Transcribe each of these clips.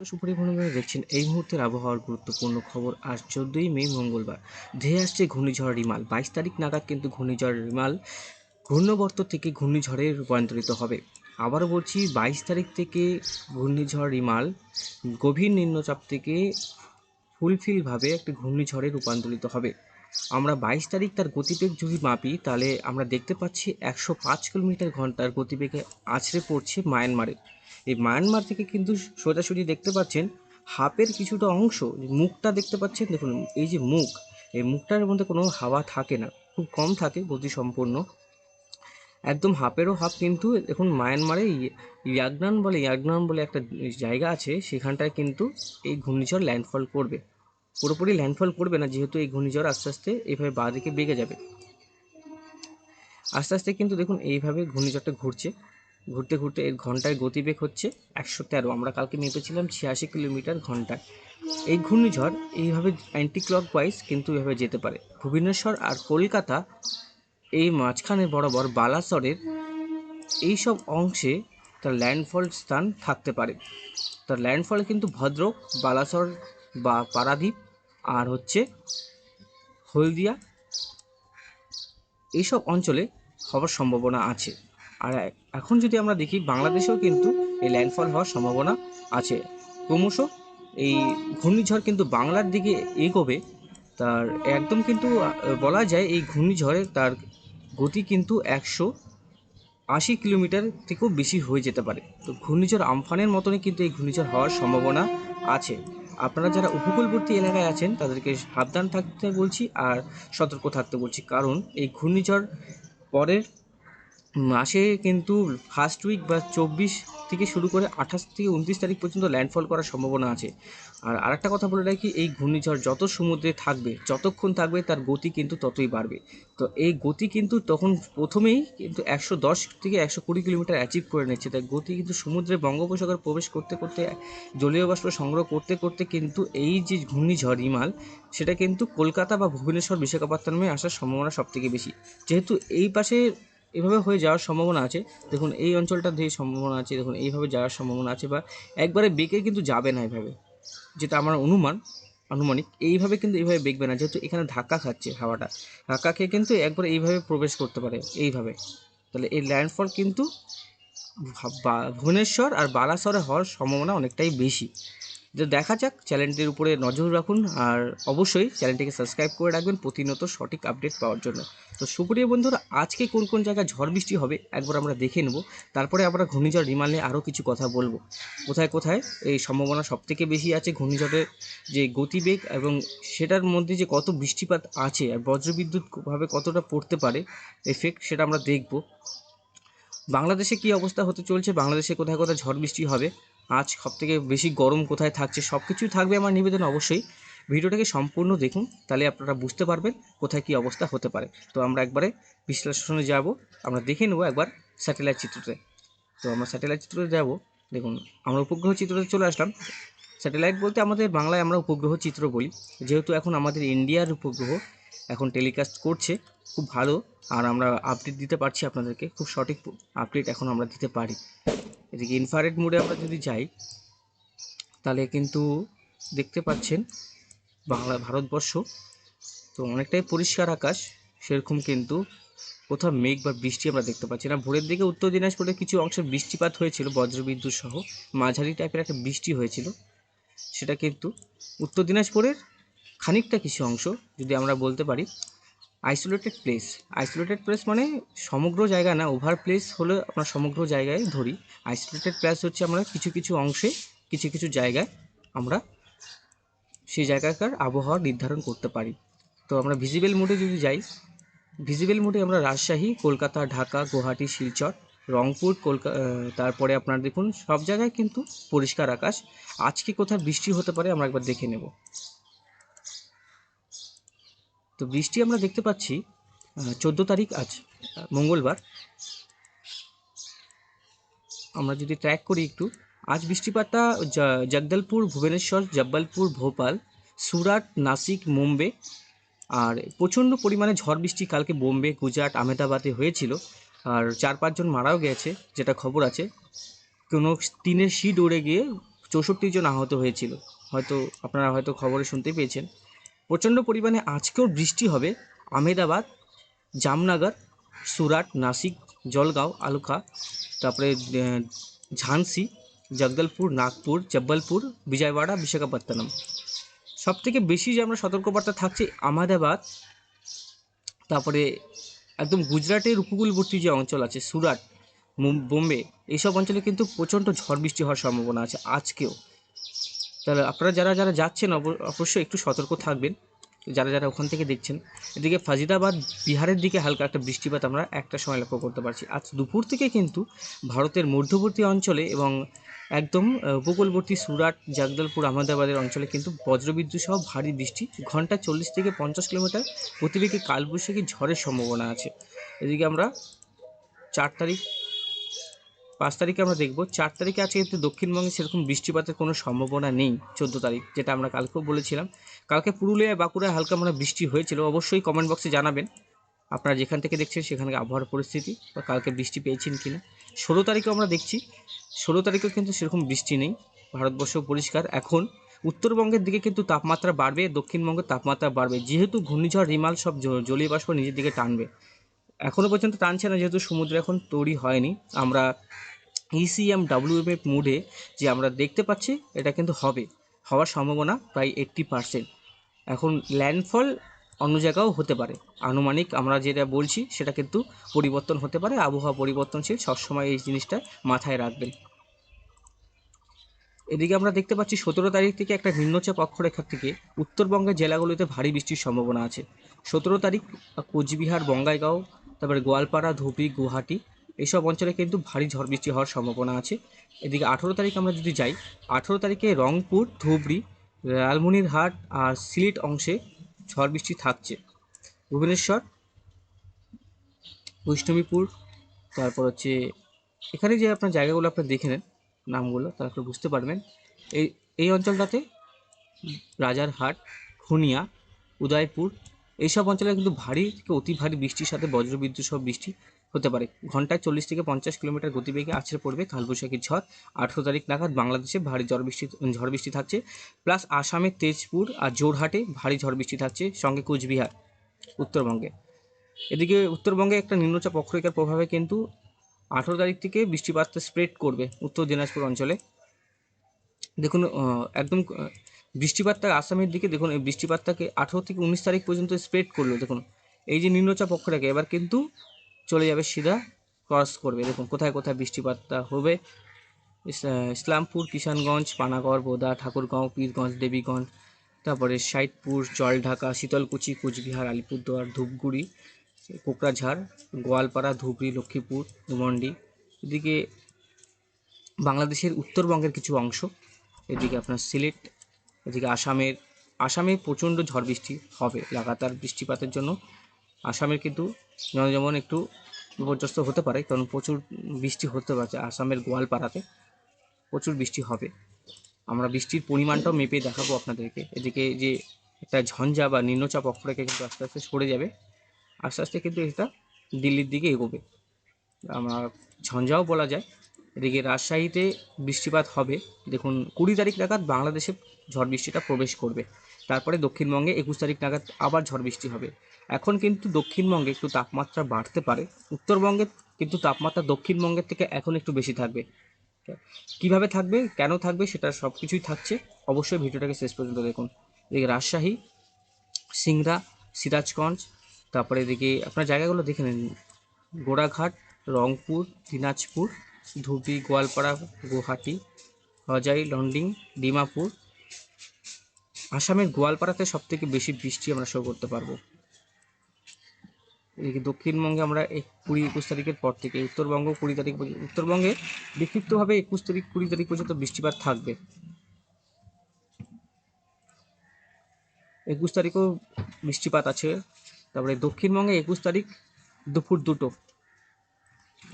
সুপরিবহনে দেখছেন, এই মুহূর্তের আবহাওয়ার গুরুত্বপূর্ণ খবর আজ চোদ্দই মে, মঙ্গলবার। ধেয়ে আসছে ঘূর্ণিঝড় রিমাল। বাইশ তারিখ নাগাদ কিন্তু ঘূর্ণিঝড় রিমাল ঘূর্ণবর্ত থেকে ঘূর্ণিঝড়ে রূপান্তরিত হবে। আবারও বলছি, বাইশ তারিখ থেকে ঘূর্ণিঝড় রিমাল গভীর নিম্নচাপ থেকে ফুলফিলভাবে একটি ঘূর্ণিঝড়ে রূপান্তরিত হবে। আমরা বাইশ তারিখ তার গতিবেগ যদি মাপি, তাহলে আমরা দেখতে পাচ্ছি একশো পাঁচ কিলোমিটার ঘণ্টার গতিবেগে আছড়ে পড়ছে মায়ানমারে। এই মায়ানমার থেকে কিন্তু সোজাসুজি দেখতে পাচ্ছেন হাপের কিছুটা অংশ মুখটা দেখতে পাচ্ছেন, দেখুন, এই যে মুখ, এই মুখটার মধ্যে কোনো হাওয়া থাকে না, খুব কম থাকে গতি সম্পূর্ণ একদম হাফেরও হাফ কিন্তু, দেখুন, মায়ানমারে ইয়াগনান বলে ইয়াগনান বলে একটা জায়গা আছে, সেখানটায় কিন্তু এই ঘূর্ণিঝড় ল্যান্ডফল করবে। পুরোপুরি ল্যান্ডফল করবে না, যেহেতু এই ঘূর্ণিঝড় আস্তে আস্তে এইভাবে বাঁ দিকে বেগে যাবে। আস্তে আস্তে কিন্তু দেখুন, এইভাবে ঘূর্ণিঝড়টা ঘুরছে। ঘুরতে ঘুরতে এর ঘন্টায় গতিবেগ হচ্ছে একশো তেরো। আমরা কালকে মেপেছিলাম ছিয়াশি কিলোমিটার ঘন্টায়। এই ঘূর্ণিঝড় এইভাবে অ্যান্টি ক্লক ওয়াইজ কিন্তু এভাবে যেতে পারে। ভুবনেশ্বর আর কলকাতা এই মাঝখানে বরাবর বালাসরের এই সব অংশে তার ল্যান্ডফল স্থান থাকতে পারে। তার ল্যান্ডফল কিন্তু ভদ্রক, বালাসর বা পারাদ্বীপ আর হচ্ছে হলদিয়া। এইসব অঞ্চলে হওয়ার সম্ভাবনা আছে। আর এখন যদি আমরা দেখি, বাংলাদেশেও কিন্তু এই ল্যান্ডফল হওয়ার সম্ভাবনা আছে। ক্রমশ এই ঘূর্ণিঝড় কিন্তু বাংলার দিকে এগোবে। তার একদম কিন্তু বলা যায় এই ঘূর্ণিঝড়ে তার গতি কিন্তু একশো আশি কিলোমিটার থেকেও বেশি হয়ে যেতে পারে। তো ঘূর্ণিঝড় আমফানের মতনই কিন্তু এই ঘূর্ণিঝড় হওয়ার সম্ভাবনা আছে। আপনারা যারা উপকূলবর্তী এলাকায় আছেন, তাদেরকে সাবধান থাকতে বলছি আর সতর্ক থাকতে বলছি। কারণ এই ঘূর্ণিঝড় পরের মাসে কিন্তু ফার্স্ট উইক বা চব্বিশ থেকে শুরু করে আঠাশ থেকে উনত্রিশ তারিখ পর্যন্ত ল্যান্ডফল করার সম্ভাবনা আছে। আর আরেকটা কথা বলে রাখি, এই ঘূর্ণিঝড় যত সমুদ্রে থাকবে, যতক্ষণ থাকবে তার গতি কিন্তু ততই বাড়বে। তো এই গতি কিন্তু তখন প্রথমেই কিন্তু একশো দশ থেকে একশো কুড়ি কিলোমিটার অ্যাচিভ করে নিচ্ছে। তাই গতি কিন্তু সমুদ্রে বঙ্গোপসাগর প্রবেশ করতে করতে, জলীয় বাষ্প সংগ্রহ করতে করতে কিন্তু এই যে ঘূর্ণিঝড় হিমাল, সেটা কিন্তু কলকাতা বা ভুবনেশ্বর, বিশাখাপত্তনমে আসার সম্ভাবনা সবথেকে বেশি। যেহেতু এই পাশে এভাবে হয়ে যাওয়ার সম্ভাবনা আছে। দেখুন, এই অঞ্চলটা দিয়ে সম্ভাবনা আছে। দেখুন, এইভাবে যাওয়ার সম্ভাবনা আছে বা একবারে বেঁকে কিন্তু যাবে না এভাবে, যেটা আমার অনুমান, আনুমানিক। এইভাবে কিন্তু এইভাবে বেঁকবে না, যেহেতু এখানে ধাক্কা খাচ্ছে হাওয়াটা। ধাক্কা খেয়ে কিন্তু একবার এইভাবে প্রবেশ করতে পারে, এইভাবে। তাহলে এই ল্যান্ডফল কিন্তু ভুবনেশ্বর আর বালাসরে হওয়ার সম্ভাবনা অনেকটাই বেশি। যে দেখা যাক চ্যানেলটির উপরে নজর রাখুন আর অবশ্যই চ্যানেলটিকে সাবস্ক্রাইব করে রাখবেন প্রতিনিয়ত সঠিক আপডেট পাওয়ার জন্য। তো সুপ্রিয় বন্ধুরা, আজকে কোন কোন জায়গায় ঝড় বৃষ্টি হবে একবার আমরা দেখে নেব। তারপরে আমরা ঘূর্ণিঝড় রিমাল নিয়ে আরও কিছু কথা বলব। কোথায় কোথায়? এই সম্ভাবনা সবথেকে বেশি আছে ঘূর্ণিঝড়ের যে গতিবেগ এবং সেটার মধ্যে যে কত বৃষ্টিপাত আছে আর বজ্রবিদ্যুৎভাবে কতটা পড়তে পারে এফেক্ট সেটা আমরা দেখব। বাংলাদেশে কি অবস্থা হতে চলছে? বাংলাদেশে কোথায় কোথায় ঝড় বৃষ্টি হবে? আজ সব থেকে বেশি গরম কোথায় থাকছে সব কিছুই থাকবে আমার নিবেদন অবশ্যই। ভিডিওটাকে সম্পূর্ণ দেখুন, তাহলে আপনারা বুঝতে পারবেন কোথায় কি অবস্থা হতে পারে। তো আমরা একবারে বিশ্লেষণে যাব, আমরা দেখে নেব একবার স্যাটেলাইট চিত্রতে। তো আমরা স্যাটেলাইট চিত্রতে যাব, দেখুন, আমরা উপগ্রহ চিত্রতে চলে আসলাম। স্যাটেলাইট বলতে আমাদের বাংলায় আমরা উপগ্রহ চিত্র বলি, যেহেতু এখন আমাদের ইন্ডিয়ার উপগ্রহ এখন টেলিকাস্ট করছে, খুব ভালো। আর আমরা আপডেট দিতে পারছি আপনাদেরকে, খুব সঠিক আপডেট এখন আমরা দিতে পারি। এদিকে ইনফ্রারেড মোডে আমরা যদি যাই, তাহলে কিন্তু দেখতে পাচ্ছেন বাংলা, ভারতবর্ষ। তো অনেকটাই পরিষ্কার আকাশ, সেরকম কিন্তু কোথাও মেঘ বা বৃষ্টি আমরা দেখতে পাচ্ছি না। ভোরের দিকে উত্তর দিনাজপুরে কিছু অংশে বৃষ্টিপাত হয়েছিল, বজ্রবিদ্যুৎ সহ। মাঝারি টাইপের একটা বৃষ্টি হয়েছিল, সেটা কিন্তু উত্তর দিনাজপুরের খানিকটা কিছু অংশ যদি আমরা বলতে পারি আইসোলেটেড প্লেস আইসোলেটেড প্লেস মানে সমগ্র জায়গা না ওভার প্লেস হলে আমরা সমগ্র জায়গায় ধরি। আইসোলেটেড প্লেস হচ্ছে আমরা কিছু কিছু অংশে, কিছু কিছু জায়গায় আমরা সেই জায়গাকার আবহাওয়া নির্ধারণ করতে পারি। তো আমরা ভিজিবল মোডে যদি যাই ভিজিবল মোডে আমরা রাজশাহী, কলকাতা, ঢাকা, গুয়াহাটি, শিলচর, রংপুর, কলকা তারপরে আপনার দেখুন সব জায়গায় কিন্তু পরিষ্কার আকাশ। আজকে কোথায় বৃষ্টি হতে পারে আমরা একবার দেখে নেব। তো বৃষ্টি আমরা দেখতে পাচ্ছি চোদ্দ তারিখ আজ মঙ্গলবার। আমরা যদি ট্র্যাক করি একটু, আজ বৃষ্টিপাতটা জগদলপুর, ভুবনেশ্বর, জব্বলপুর, ভোপাল, সুরাট, নাসিক মুম্বে আর প্রচণ্ড পরিমাণে ঝড় বৃষ্টি কালকে বোম্বে, গুজরাট, আহমেদাবাদে হয়েছিল। আর চার পাঁচজন মারাও গেছে, যেটা খবর আছে। কোনো টিনের শিট উড়ে গিয়ে চৌষট্টি জন আহত হয়েছিল। হয়তো আপনারা হয়তো খবরে শুনতে পেয়েছেন। প্রচণ্ড পরিমাণে আজকেও বৃষ্টি হবে। আহমেদাবাদ, জামনগর, সুরাট, নাসিক, জলগাঁও আলুকা তারপরে ঝান্সি জগদলপুর, নাগপুর, জব্বলপুর, বিজয়ওয়াড়া, বিশাখাপত্তনম। সব থেকে বেশি যে আমরা সতর্কবার্তা থাকছে আহমেদাবাদ, তারপরে একদম গুজরাটের উপকূলবর্তী যে অঞ্চল আছে, সুরাট বোম্বে এইসব অঞ্চলে কিন্তু প্রচণ্ড ঝড় বৃষ্টি হওয়ার সম্ভাবনা আছে আজকেও। তাহলে আপনারা যারা যারা যাচ্ছেন, অব- অবশ্যই একটু সতর্ক থাকবেন। যারা যারা ওখান থেকে দেখছেন, এদিকে ফাজিদাবাদ বিহারের দিকে হালকা একটা বৃষ্টিপাত আমরা একটা সময় লক্ষ্য করতে পারছি। আজ দুপুর থেকে কিন্তু ভারতের মধ্যবর্তী অঞ্চলে এবং একদম উপকূলবর্তী সুরাট, জগদলপুর, আহমেদাবাদের অঞ্চলে কিন্তু বজ্রবিদ্যুৎ সহ ভারী বৃষ্টি ঘণ্টা চল্লিশ থেকে পঞ্চাশ কিলোমিটার গতিবেগে কালবৈশাখী ঝড়ের সম্ভাবনা আছে। এদিকে আমরা চার তারিখ পাঁচ তারিখে আমরা দেখব, চার তারিখে আজকে কিন্তু দক্ষিণবঙ্গে সেরকম বৃষ্টিপাতের কোনো সম্ভাবনা নেই, চোদ্দ তারিখ, যেটা আমরা কালকেও বলেছিলাম। কালকে পুরুলিয়ায় বাঁকুড়ায় হালকা মানে বৃষ্টি হয়েছিল, অবশ্যই কমেন্ট বক্সে জানাবেন। আপনারা যেখান থেকে দেখছেন সেখানকার আবহাওয়ার পরিস্থিতি, বা কালকে বৃষ্টি পেয়েছেন কি না ষোলো তারিখে আমরা দেখছি, ষোলো তারিখেও কিন্তু সেরকম বৃষ্টি নেই ভারতবর্ষ পরিষ্কার। এখন উত্তরবঙ্গের দিকে কিন্তু তাপমাত্রা বাড়বে, দক্ষিণবঙ্গের তাপমাত্রা বাড়বে, যেহেতু ঘূর্ণিঝড়, রিমাল সব জলীয় বাষ্প নিজের দিকে টানবে। এখনও পর্যন্ত টানছে না, যেহেতু সমুদ্র এখন তৈরি হয়নি। আমরা ইসিএম ডাব্লিউএমএফ মুডে যে আমরা দেখতে পাচ্ছি, এটা কিন্তু হবে। হওয়ার সম্ভাবনা প্রায় এইট্টি পার্সেন্ট এখন ল্যান্ডফল অন্য জায়গাও হতে পারে। আনুমানিক আমরা যেটা বলছি, সেটা কিন্তু পরিবর্তন হতে পারে। আবহাওয়া পরিবর্তনশীল, সবসময় এই জিনিসটা মাথায় রাখবেন। এদিকে আমরা দেখতে পাচ্ছি, সতেরো তারিখ থেকে একটা নিম্নচাপ অক্ষরেখা থেকে উত্তরবঙ্গের জেলাগুলিতে ভারী বৃষ্টির সম্ভাবনা আছে। সতেরো তারিখ, কোচবিহার, বঙ্গাইগাঁও তারপরে গোয়ালপাড়া ধুবড়ি গুয়াহাটি এইসব অঞ্চলে কিন্তু ভারী ঝড় বৃষ্টি হওয়ার সম্ভাবনা আছে। এদিকে আঠেরো তারিখ আমরা যদি যাই, আঠেরো তারিখে রংপুর, ধুবড়ি, লালমনিরহাট আর সিলেট অংশে ঝড় বৃষ্টি থাকছে। ভুবনেশ্বর, বৈষ্ণবীপুর, তারপর হচ্ছে এখানে যে আপনার জায়গাগুলো আপনি দেখে নেন নামগুলো তারপর বুঝতে পারবেন। এই এই অঞ্চলটাতে রাজারহাট, খুনিয়া, উদয়পুর এইসব অঞ্চলে কিন্তু ভারী থেকে অতি ভারী বৃষ্টির সাথে বজ্রবিদ্যুৎ সহ বৃষ্টি হতে পারে। ঘন্টায় চল্লিশ থেকে পঞ্চাশ কিলোমিটার গতিবেগে আছড়ে পড়বে কালবৈশাখী ঝড়। আঠেরো তারিখ নাগাদ বাংলাদেশে ভারী ঝড় বৃষ্টি ঝড় বৃষ্টি থাকছে। প্লাস আসামের তেজপুর আর জোরহাটে ভারী ঝড় বৃষ্টি থাকছে সঙ্গে কুচবিহার, উত্তরবঙ্গে। এদিকে উত্তরবঙ্গে একটা নিম্নচাপ অক্ষরেখার প্রভাবে কিন্তু আঠেরো তারিখ থেকে বৃষ্টিপাতটা স্প্রেড করবে উত্তর দিনাজপুর অঞ্চলে। দেখুন একদম বৃষ্টিপাতটা আসামের দিকে, দেখুন, এই বৃষ্টিপাতটাকে আঠেরো থেকে উনিশ তারিখ পর্যন্ত স্প্রেড করল, দেখুন। এই যে নিম্নচাপ অক্ষরেখা, এবার কিন্তু চলে যাবে সিধা ক্রস করবে। দেখুন, কোথায় কোথায় বৃষ্টিপাতটা হবে? ইসলামপুর, কিষানগঞ্জ, পানাগড়, বোদা, ঠাকুরগাঁও, পীরগঞ্জ, দেবীগঞ্জ, তারপরে সাইদপুর জলঢাকা শীতলকুচি, কোচবিহার, আলিপুরদুয়ার, ধূপগুড়ি, কোকরাঝাড়, গোয়ালপাড়া, ধুবড়ি, লক্ষ্মীপুর ধুমন্ডি এদিকে বাংলাদেশের উত্তরবঙ্গের কিছু অংশ, এদিকে আপনার সিলেট এদিকে আসামের, আসামে প্রচণ্ড ঝড় বৃষ্টি হবে, লাগাতার বৃষ্টিপাতের জন্য। আসামের কিন্তু জনজীবন একটু বিপর্যস্ত হতে পারে, কারণ প্রচুর বৃষ্টি হতে পারছে আসামের গোয়ালপাড়াতে। প্রচুর বৃষ্টি হবে। আমরা বৃষ্টির পরিমাণটাও মেপে দেখাবো আপনাদেরকে। এদিকে যে একটা ঝঞ্ঝা বা নিম্নচাপ অক্ষরেখা কিন্তু আস্তে আস্তে সরে যাবে, আস্তে আস্তে কিন্তু এটা দিল্লির দিকে এগোবে। আমরা ঝঞ্ঝাও বলা যায়। এদিকে রাজশাহীতে বৃষ্টিপাত হবে। দেখুন, কুড়ি তারিখ নাগাদ বাংলাদেশে ঝড় বৃষ্টিটা প্রবেশ করবে। তারপরে দক্ষিণবঙ্গে একুশ তারিখ নাগাদ আবার ঝড় বৃষ্টি হবে। এখন কিন্তু দক্ষিণবঙ্গে একটু তাপমাত্রা বাড়তে পারে। উত্তরবঙ্গে কিন্তু তাপমাত্রা দক্ষিণবঙ্গের থেকে এখন একটু বেশি থাকবে। কীভাবে থাকবে, কেন থাকবে সেটা সব কিছুই থাকছে। অবশ্যই ভিডিওটাকে শেষ পর্যন্ত দেখুন। এদিকে রাজশাহী, সিংড়া, সিরাজগঞ্জ, তারপরে এদিকে আপনার জায়গাগুলো দেখে নিন। গোড়াঘাট, রংপুর, দিনাজপুর, ধুবড়ি, গোয়ালপাড়া, গুয়াহাটি, হজাই লন্ডিং ডিমাপুর আসামের গোয়ালপাড়াতে সব থেকে বেশি বৃষ্টি আমরা শো করতে পারব। এদিকে দক্ষিণবঙ্গে আমরা এই কুড়ি একুশ তারিখের পর থেকে উত্তরবঙ্গ কুড়ি তারিখ পর্যন্ত, উত্তরবঙ্গে বিক্ষিপ্তভাবে একুশ তারিখ, কুড়ি তারিখ পর্যন্ত বৃষ্টিপাত থাকবে। একুশ তারিখেও বৃষ্টিপাত আছে। তারপরে দক্ষিণবঙ্গে একুশ তারিখ দুপুর দুটো।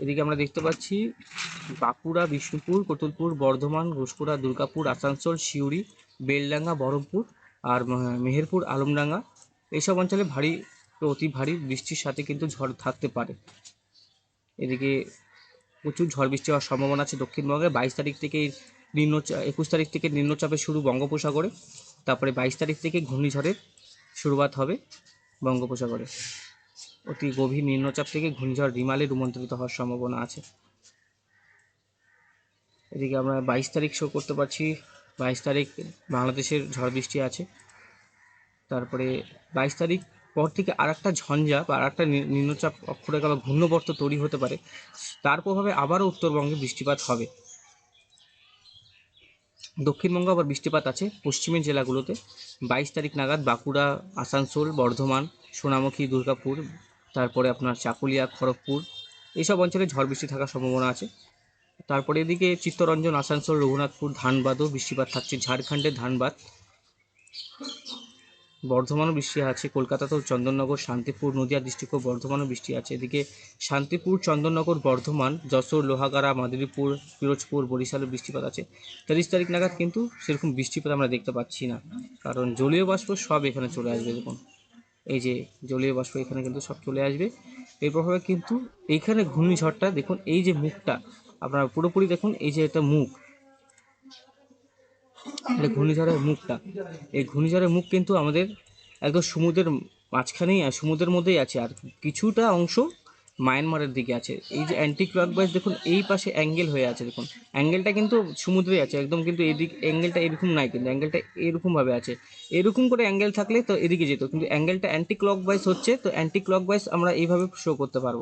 এদিকে আমরা দেখতে পাচ্ছি বাঁকুড়া, বিষ্ণুপুর, কতুলপুর, বর্ধমান, ঘুষপুরা, দুর্গাপুর, আসানসোল, সিউড়ি বেলডাঙ্গা বহরমপুর আর মেহেরপুর, আলমডাঙ্গা। এইসব অঞ্চলে ভারী, অতি ভারী বৃষ্টির সাথে কিন্তু ঝড় থাকতে পারে। এদিকে প্রচুর ঝড় বৃষ্টি হওয়ার সম্ভাবনা আছে দক্ষিণবঙ্গে। বাইশ তারিখ থেকে নিম্নচাপ একুশ তারিখ থেকে নিম্নচাপের শুরু বঙ্গোপসাগরে। তারপরে বাইশ তারিখ থেকে ঘূর্ণিঝড়ের শুরুয়াত হবে বঙ্গোপসাগরে। অতি গভীর নিম্নচাপ থেকে ঘূর্ণিঝড় রিমালে রূপান্তরিত হওয়ার সম্ভাবনা আছে। এদিকে আমরা বাইশ তারিখ শো করতে পারছি বাইশ তারিখ বাংলাদেশের ঝড় বৃষ্টি আছে। তারপরে বাইশ তারিখ পর থেকে আর একটা ঝঞ্ঝা বা আর একটা নিম্নচাপ অক্ষরেখা বা ঘূর্ণবর্ত তৈরি হতে পারে। তার প্রভাবে আবারও উত্তরবঙ্গে বৃষ্টিপাত হবে। দক্ষিণবঙ্গে আবার বৃষ্টিপাত আছে পশ্চিমের জেলাগুলোতে। বাইশ তারিখ নাগাদ বাঁকুড়া, আসানসোল, বর্ধমান, সোনামুখী, দুর্গাপুর, তারপরে আপনার চাকুলিয়া, খড়গপুর। এইসব অঞ্চলে ঝড় বৃষ্টি থাকার সম্ভাবনা আছে। তারপরে এদিকে চিত্তরঞ্জন, আসানসোল, রঘুনাথপুর ধানবাদও বৃষ্টিপাত থাকছে। ঝাড়খণ্ডে ধানবাদ। বর্ধমানও বৃষ্টি আছে। কলকাতাতেও চন্দননগর, শান্তিপুর, নদিয়া ডিস্ট্রিক্টও বর্ধমানও বৃষ্টি আছে। এদিকে শান্তিপুর, চন্দননগর, বর্ধমান, যশোর, লোহাগাড়া, মাদারীপুর, পিরোজপুর, বরিশালে বৃষ্টিপাত আছে। তিরিশ তারিখ নাগাদ কিন্তু সেরকম বৃষ্টিপাত আমরা দেখতে পাচ্ছি না। কারণ জলীয় বাষ্প সব এখানে চলে আসবে, দেখুন। এই যে জলীয় বাষ্প এখানে কিন্তু সব চলে আসবে। এর প্রভাবে কিন্তু এইখানে ঘূর্ণিঝড়টা, দেখুন, এই যে মুখটা আপনারা পুরোপুরি দেখুন, এই যে এটা মুখ। ঘূর্ণিঝড়ের মুখটা। এই ঘূর্ণিঝড়ের মুখ কিন্তু আমাদের একদম সমুদ্রের মাঝখানেই সমুদ্রের মধ্যেই আছে, আর কিছুটা অংশ মায়ানমারের দিকে আছে। এই যে অ্যান্টি ক্লকওয়াইজ দেখুন, এই পাশে অ্যাঙ্গেল হয়ে আছে, দেখুন। অ্যাঙ্গেলটা কিন্তু সমুদ্রে আছে, একদম কিন্তু এদিক অ্যাঙ্গেলটা এরকম নাই কিন্তু অ্যাঙ্গেলটা এরকমভাবে আছে। এরকম করে অ্যাঙ্গেল থাকলে তো এদিকে যেত, কিন্তু অ্যাঙ্গেলটা অ্যান্টি ক্লকওয়াইজ হচ্ছে, তো অ্যান্টি ক্লকওয়াইজ আমরা এইভাবে শো করতে পারব।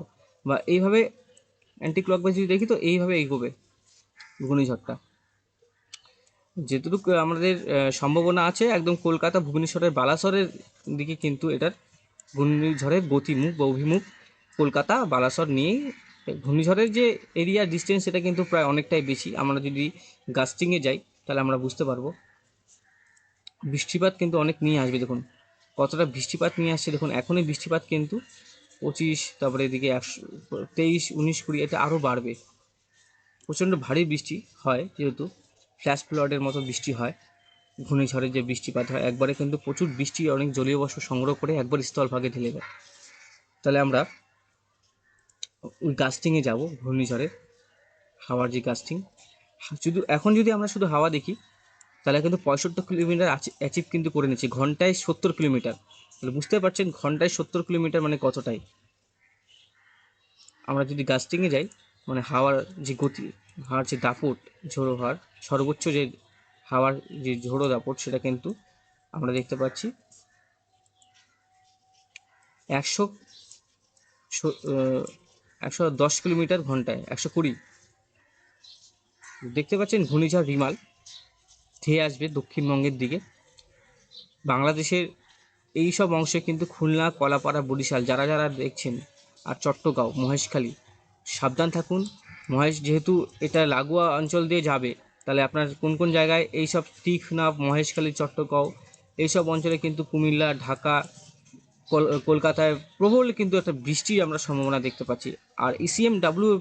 বা এইভাবে অ্যান্টি ক্লকওয়াইজ যদি দেখি তো এইভাবে এগোবে ঘূর্ণিঝড়টা। যেটুকু আমাদের সম্ভাবনা আছে, একদম কলকাতা, ভুবনেশ্বরের, বালাসরের দিকে কিন্তু এটার ঘূর্ণিঝড়ের গতিমুখ বা অভিমুখ কলকাতা, বালাসর নিয়েই। ঘূর্ণিঝড়ের যে এরিয়া ডিস্টেন্স সেটা কিন্তু প্রায় অনেকটাই বেশি। আমরা যদি গাস্টিংয়ে যাই, তাহলে আমরা বুঝতে পারব। বৃষ্টিপাত কিন্তু অনেক নিয়ে আসবে, দেখুন। কতটা বৃষ্টিপাত নিয়ে আসছে, দেখুন, এখনই বৃষ্টিপাত কিন্তু পঁচিশ, তারপরে এদিকে একশো, তেইশ, উনিশ, কুড়ি, এটা আরও বাড়বে। প্রচণ্ড ভারী বৃষ্টি হয় যেহেতু ফ্ল্যাশ ফ্লডের মতো বৃষ্টি হয়। ঘূর্ণিঝড়ের যে বৃষ্টিপাত হয়, একবারে কিন্তু প্রচুর বৃষ্টি, অনেক জলীয় বাষ্প সংগ্রহ করে একবার স্থলভাগে ঢেলে দেয়। তাহলে আমরা ওই গাস্টিংয়ে যাব, ঘূর্ণিঝড়ের হাওয়ার যে গাস্টিং শুধু, এখন যদি আমরা শুধু হাওয়া দেখি, তাহলে কিন্তু পঁয়ষট্টি কিলোমিটার অ্যাচিভ কিন্তু করে নিচ্ছি, ঘন্টায় সত্তর কিলোমিটার। তাহলে বুঝতে পারছেন ঘন্টায় সত্তর কিলোমিটার মানে কতটাই? আমরা যদি গাস্টিংয়ে যাই মানে হাওয়ার যে গতি, হাওয়ার যে দাপট, ঝোড়ো হাওয়ার, সর্বোচ্চ যে হাওয়ার যে ঝোড়ো দাপট, সেটা কিন্তু আমরা দেখতে পাচ্ছি একশো একশো দশ কিলোমিটার ঘন্টায়, একশো কুড়ি। দেখতে পাচ্ছেন ঘূর্ণিঝড় রিমাল, ধেয়ে আসবে দক্ষিণবঙ্গের দিকে। বাংলাদেশের এই সব অংশে কিন্তু খুলনা, কলাপাড়া, বরিশাল যারা যারা দেখছেন, আর চট্টগাঁও মহেশখালী, সাবধান থাকুন। মহেশ, যেহেতু এটা লাগোয়া অঞ্চল দিয়ে যাবে, তাহলে আপনার কোন কোন জায়গায় এই সব তীক্ষ্ণা মহেশখালী চট্টগাঁও এইসব অঞ্চলে কিন্তু কুমিল্লা, ঢাকা কলকাতায় প্রবল কিন্তু একটা বৃষ্টির আমরা সম্ভাবনা দেখতে পাচ্ছি। আর ইসিএম ডাব্লিউ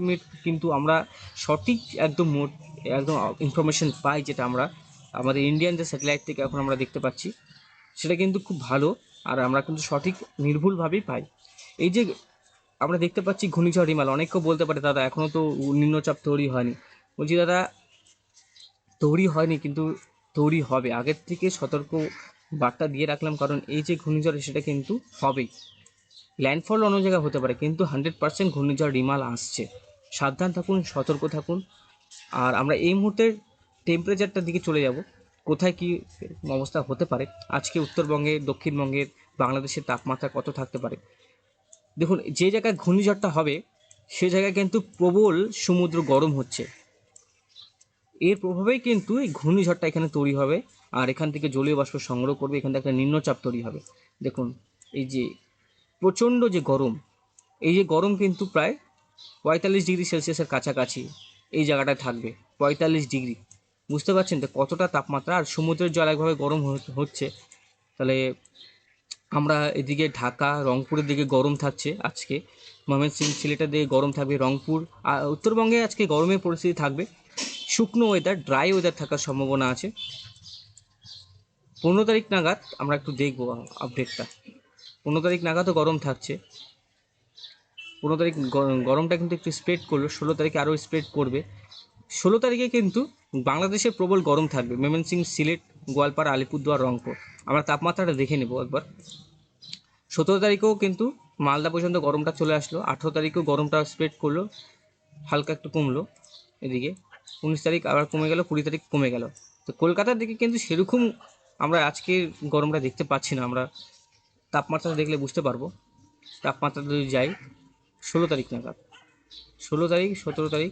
কিন্তু আমরা সঠিক একদম মোট, একদম ইনফরমেশন পাই যেটা আমরা, আমাদের ইন্ডিয়ান যে স্যাটেলাইট থেকে এখন আমরা দেখতে পাচ্ছি। সেটা কিন্তু খুব ভালো আর আমরা কিন্তু সঠিক নির্ভুলভাবেই পাই। এই যে আমরা দেখতে পাচ্ছি ঘূর্ণিঝড় হিমাল অনেকেও বলতে পারে, দাদা এখনও তো নিম্নচাপ তৈরি হয়নি। বলছি, দাদা, তৈরি হয়নি, কিন্তু তৈরি হবে। আগের থেকে সতর্ক বার্তা দিয়ে রাখলাম, কারণ এই যে ঘূর্ণিঝড়, সেটা কিন্তু হবেই। ল্যান্ডফল অন্য জায়গায় হতে পারে, কিন্তু হান্ড্রেড পার্সেন্ট ঘূর্ণিঝড় রিমাল আসছে। সাবধান থাকুন, সতর্ক থাকুন। আর আমরা এই মুহূর্তে টেম্পারেচারটার দিকে চলে যাব। কোথায় কি অবস্থা হতে পারে? আজকে উত্তরবঙ্গে, দক্ষিণবঙ্গের বাংলাদেশের তাপমাত্রা কত থাকতে পারে? দেখুন, যে জায়গায় ঘূর্ণিঝড়টা হবে, সে জায়গায় কিন্তু প্রবল সমুদ্র গরম হচ্ছে। এর প্রভাবেই কিন্তু এই ঘূর্ণিঝড়টা এখানে তৈরি হবে, আর এখান থেকে জলীয় বাষ্প সংগ্রহ করবে, এখান থেকে একটা নিম্নচাপ তৈরি হবে। দেখুন, এই যে প্রচণ্ড যে গরম, এই যে গরম কিন্তু প্রায় পঁয়তাল্লিশ ডিগ্রি সেলসিয়াসের কাছাকাছি এই জায়গাটায় থাকবে, পঁয়তাল্লিশ ডিগ্রি। বুঝতে পারছেন তো কতটা তাপমাত্রা আর সমুদ্রের জল একভাবে গরম হচ্ছে। তাহলে আমরা এদিকে ঢাকা, রংপুরের দিকে গরম থাকছে আজকে। ময়মনসিংহ সিলেটের দিকে গরম থাকবে, রংপুর, আর উত্তরবঙ্গে আজকে গরমের পরিস্থিতি থাকবে। শুকনো ওয়েদার ড্রাই ওয়েদার থাকার সম্ভাবনা আছে। পনেরো তারিখ নাগাদ আমরা একটু দেখব আপডেটটা পনেরো তারিখ নাগাদও গরম থাকছে। পনেরো তারিখ গরমটা কিন্তু একটু স্প্রেড করল, ষোলো তারিখে আরও স্প্রেড করবে। ষোলো তারিখে কিন্তু বাংলাদেশে প্রবল গরম থাকবে। ময়মনসিং সিলেট, গোয়ালপাড়া, আলিপুরদুয়ার, রংপুর। আমরা তাপমাত্রাটা দেখে নেব একবার। সতেরো তারিখেও কিন্তু মালদা পর্যন্ত গরমটা চলে আসলো। আঠেরো তারিখেও গরমটা স্প্রেড করল। হালকা একটু কমলো এদিকে। উনিশ তারিখ আবার কমে গেল, কুড়ি তারিখ কমে গেল। তো কলকাতার দিকে কিন্তু সেরকম আমরা আজকে গরমটা দেখতে পাচ্ছি না। আমরা তাপমাত্রা দেখলে বুঝতে পারব। তাপমাত্রা যদি যাই, ষোলো তারিখ নাগাদ। ষোলো তারিখ, সতেরো তারিখ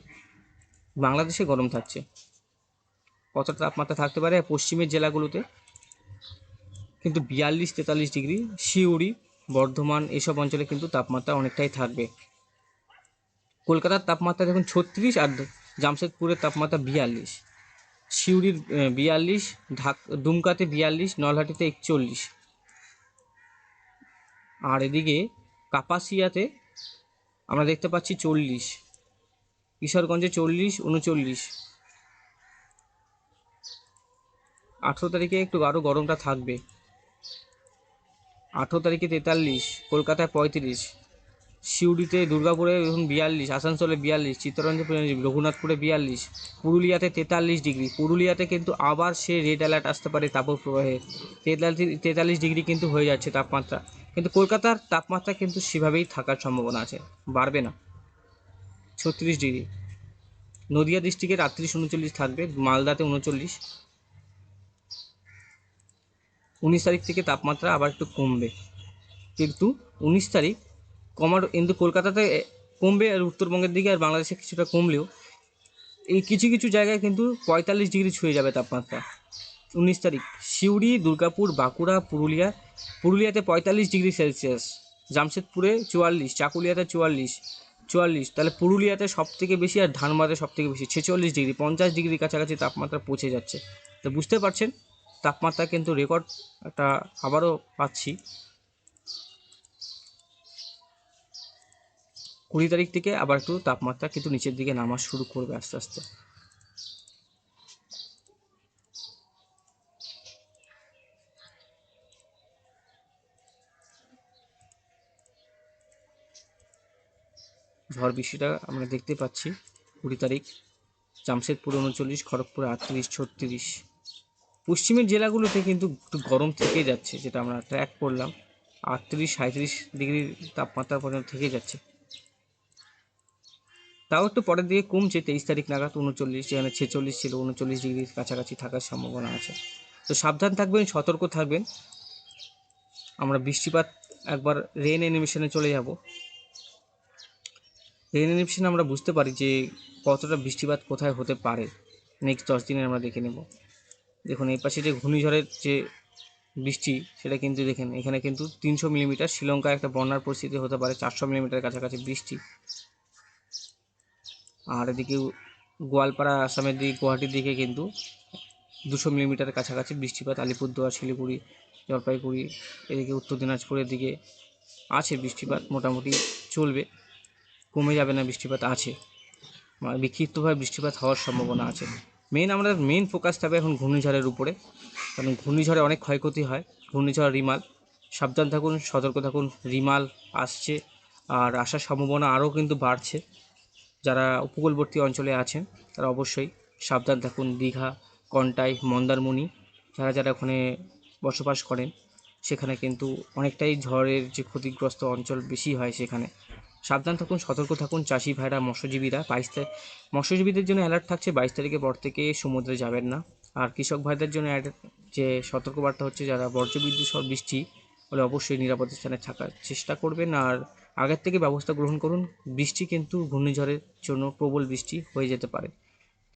বাংলাদেশে গরম থাকছে। কতটা তাপমাত্রা থাকতে পারে পশ্চিমের জেলাগুলোতে? কিন্তু বিয়াল্লিশ তেতাল্লিশ ডিগ্রি শিউড়ি বর্ধমান এসব অঞ্চলে কিন্তু তাপমাত্রা অনেকটাই থাকবে। কলকাতার তাপমাত্রা দেখুন ছত্রিশ আর জামশেদপুরের তাপমাত্রা বিয়াল্লিশ। সিউড়ির বিয়াল্লিশ, ঢাক, দুমকাতে বিয়াল্লিশ, নলহাটিতে একচল্লিশ। আর এদিকে কাপাসিয়াতে আমরা দেখতে পাচ্ছি চল্লিশ। কিশোরগঞ্জে চল্লিশ, উনচল্লিশ। আঠেরো তারিখে একটু আরও গরমটা থাকবে। আঠেরো তারিখে তেতাল্লিশ, কলকাতায় পঁয়ত্রিশ, সিউড়িতে দুর্গাপুরে এখন বিয়াল্লিশ, আসানসোলে বিয়াল্লিশ, চিত্তরঞ্জনে রঘুনাথপুরে বিয়াল্লিশ, পুরুলিয়াতে তেতাল্লিশ ডিগ্রি। পুরুলিয়াতে কিন্তু আবার সে রেড অ্যালার্ট আসতে পারে তাপপ্রবাহে তেতাল্লিশ তেতাল্লিশ ডিগ্রি কিন্তু হয়ে যাচ্ছে তাপমাত্রা। কিন্তু কলকাতার তাপমাত্রা কিন্তু সেভাবেই থাকার সম্ভাবনা আছে। বাড়বে না। ছত্রিশ ডিগ্রি। নদিয়া ডিস্ট্রিক্টে আটত্রিশ উনচল্লিশ থাকবে, মালদাতে উনচল্লিশ। উনিশ তারিখ থেকে তাপমাত্রা আবার একটু কমবে। কিন্তু উনিশ তারিখ কমার, কিন্তু কলকাতাতে কমবে আর উত্তরবঙ্গের দিকে আর বাংলাদেশে কিছুটা কমলেও, এই কিছু কিছু জায়গায় কিন্তু পঁয়তাল্লিশ ডিগ্রি ছুঁয়ে যাবে তাপমাত্রা। উনিশ তারিখ সিউড়ি, দুর্গাপুর, বাঁকুড়া, পুরুলিয়া, পুরুলিয়াতে পঁয়তাল্লিশ ডিগ্রি সেলসিয়াস, জামশেদপুরে চুয়াল্লিশ, চাকুলিয়াতে চুয়াল্লিশ চুয়াল্লিশ, তাহলে পুরুলিয়াতে সব থেকে বেশি আর ধানবাদে সব থেকে বেশি, ছেচল্লিশ ডিগ্রি, পঞ্চাশ ডিগ্রি কাছাকাছি তাপমাত্রা পৌঁছে যাচ্ছে। তো বুঝতে পারছেন, তাপমাত্রা কিন্তু রেকর্ড একটা আবারও পাচ্ছি। কুড়ি তারিখ থেকে আবার একটু তাপমাত্রা কিন্তু নিচের দিকে নামা শুরু করবে আস্তে আস্তে। ঝড় বৃষ্টিটা আমরা দেখতে পাচ্ছি কুড়ি তারিখ, জামশেদপুর উনচল্লিশ, খড়গপুরে আটত্রিশ, ছত্রিশ। পশ্চিমের জেলাগুলোতে কিন্তু একটু গরম থেকে যাচ্ছে, যেটা আমরা ট্র্যাক করলাম। আটত্রিশ সাঁত্রিশ ডিগ্রির তাপমাত্রা পর্যন্ত থেকে যাচ্ছে। তাও একটু পরের দিকে কমছে, তেইশ তারিখ নাগাদ উনচল্লিশ, যেখানে ছেচল্লিশ ছিল, উনচল্লিশ ডিগ্রির কাছাকাছি থাকার সম্ভাবনা আছে। তো সাবধান থাকবেন, সতর্ক থাকবেন। আমরা বৃষ্টিপাত একবার রেন অ্যানিমেশনে চলে যাব। রেন অ্যানিমেশনে আমরা বুঝতে পারি যে কতটা বৃষ্টিপাত কোথায় হতে পারে। নেক্সট দশ দিনে আমরা দেখে নেব। দেখুন, এই পাশে যে ঘূর্ণিঝড়ের যে বৃষ্টি, সেটা কিন্তু দেখেন, এখানে কিন্তু তিনশো মিলিমিটার শ্রীলঙ্কায় একটা বন্যার পরিস্থিতি হতে পারে, চারশো মিলিমিটার কাছাকাছি বৃষ্টি। আর এদিকে গোয়ালপাড়া, আসামের দিকে, গুয়াহাটির দিকে কিন্তু দুশো মিলিমিটার কাছাকাছি বৃষ্টিপাত, আলিপুরদুয়ার, শিলিগুড়ি, জলপাইগুড়ি, এদিকে উত্তর দিনাজপুরের দিকে আছে বৃষ্টিপাত, মোটামুটি চলবে। কমে যাবে না, বৃষ্টিপাত আছে। মানে বিক্ষিপ্তভাবে বৃষ্টিপাত হওয়ার সম্ভাবনা আছে। মেন আমাদের মেন ফোকাস থাকবে এখন ঘূর্ণিঝড়ের উপরে। কারণ ঘূর্ণিঝড়ে অনেক ক্ষয়ক্ষতি হয়। ঘূর্ণিঝড় রিমাল। সাবধান থাকুন, সতর্ক থাকুন, রিমাল আসছে। আর আসার সম্ভাবনা আরও কিন্তু বাড়ছে। যারা উপকূলবর্তী অঞ্চলে আছেন, তারা অবশ্যই সাবধান থাকুন। দীঘা, কন্টাই, মন্দারমণি, যারা যারা ওখানে বসবাস করেন, সেখানে কিন্তু অনেকটাই ঝড়ের যে ক্ষতিগ্রস্ত অঞ্চল বেশি হয় সেখানে। সাবধান থাকুন, সতর্ক থাকুন, চাষি ভাইরা, মৎস্যজীবীরা। বাইশ মৎস্যজীবীদের জন্য অ্যালার্ট থাকছে, বাইশ তারিখে পর থেকে সমুদ্রে যাবেন না। আর কৃষক ভাইদের জন্য যে সতর্কবার্তা হচ্ছে, যারা বর্জ্যবিদ্যুৎ সব বৃষ্টি হলে অবশ্যই নিরাপদ স্থানে থাকার চেষ্টা করবেন। আর আগের থেকে ব্যবস্থা গ্রহণ করুন, বৃষ্টি কিন্তু ঘূর্ণিঝড়ের জন্য প্রবল বৃষ্টি হয়ে যেতে পারে।